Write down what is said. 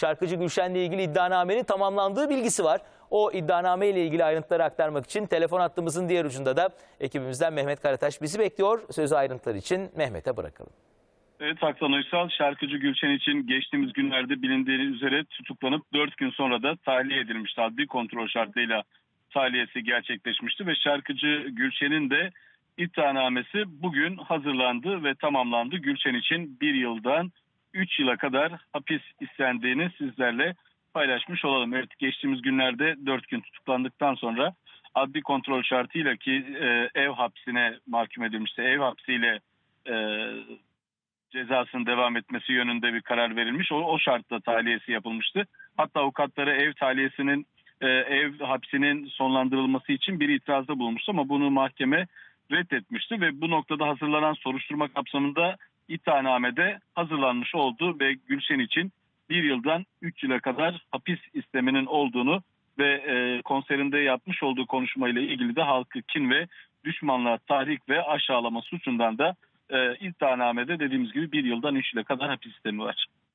şarkıcı Gülşen'le ilgili iddianamenin tamamlandığı bilgisi var. O iddianame ile ilgili ayrıntıları aktarmak için telefon hattımızın diğer ucunda da ekibimizden Mehmet Karataş bizi bekliyor. Sözü ayrıntılar için Mehmet'e bırakalım. Evet Hakan Uysal şarkıcı Gülşen için geçtiğimiz günlerde bilindiği üzere tutuklanıp 4 gün sonra da tahliye edilmişti. Adli kontrol şartıyla tahliyesi gerçekleşmişti ve şarkıcı Gülşen'in de iddianamesi bugün hazırlandı ve tamamlandı. Gülşen için bir yıldan 3 yıla kadar hapis istendiğini sizlerle paylaşmış olalım. Evet geçtiğimiz günlerde 4 gün tutuklandıktan sonra adli kontrol şartıyla ki e, ev hapsine mahkum edilmişti. Ev hapsiyle e, cezasının devam etmesi yönünde bir karar verilmiş. O, o şartla tahliyesi yapılmıştı. Hatta avukatları ev tahliyesinin e, ev hapsinin sonlandırılması için bir itirazda bulunmuştu ama bunu mahkeme reddetmişti ve bu noktada hazırlanan soruşturma kapsamında iddianamede hazırlanmış oldu ve Gülşen için bir yıldan 3 yıla kadar hapis isteminin olduğunu ve e, konserinde yapmış olduğu konuşmayla ilgili de halkı kin ve düşmanlığa tahrik ve aşağılama suçundan da e, iddianamede dediğimiz gibi bir yıldan 3 yıla kadar hapis istemi var.